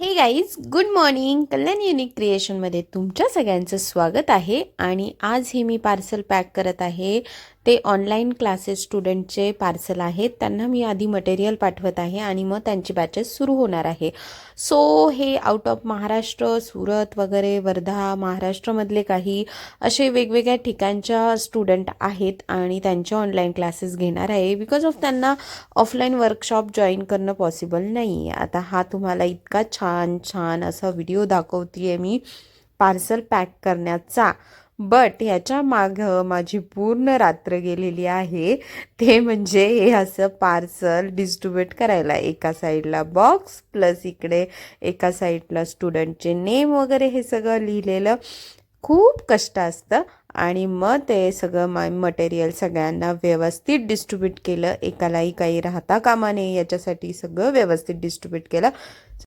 Hey guys good morning Kalyan unique क्रिएशनमध्ये तुमच्या सगळ्यांचं स्वागत आहे. आणि आज हे मी पार्सल पॅक करत आहे. ते ऑनलाईन क्लासेस स्टुडंटचे पार्सल आहेत. त्यांना मी आधी मटेरियल पाठवत आहे आणि मग त्यांची बॅचेस सुरू होणार आहे. सो हे आउट ऑफ महाराष्ट्र सुरत वगैरे वर्धा महाराष्ट्रामधले काही असे वेगवेगळ्या ठिकाणच्या स्टुडंट आहेत आणि त्यांचे ऑनलाईन क्लासेस घेणार आहे. बिकॉज ऑफ त्यांना ऑफलाईन वर्कशॉप जॉईन करणं पॉसिबल नाही आहे आता हा तुम्हाला इतका छान छान असा व्हिडिओ दाखवते आहे मी पार्सल पॅक करण्याचा. बट ह्याच्या मागं माझी पूर्ण रात्र गेलेली आहे. ते म्हणजे हे असं पार्सल डिस्ट्रीब्यूट करायला. एका साईडला बॉक्स प्लस इकडे एका साईडला स्टुडंटचे नेम वगैरे हे सगळं लिहिलेलं. खूप कष्ट असतं. आणि मग ते सगळं मा मटेरियल सगळ्यांना व्यवस्थित डिस्ट्रीब्यूट केलं. एकालाही काही राहता कामा नये याच्यासाठी सगळं व्यवस्थित डिस्ट्रीब्यूट केलं.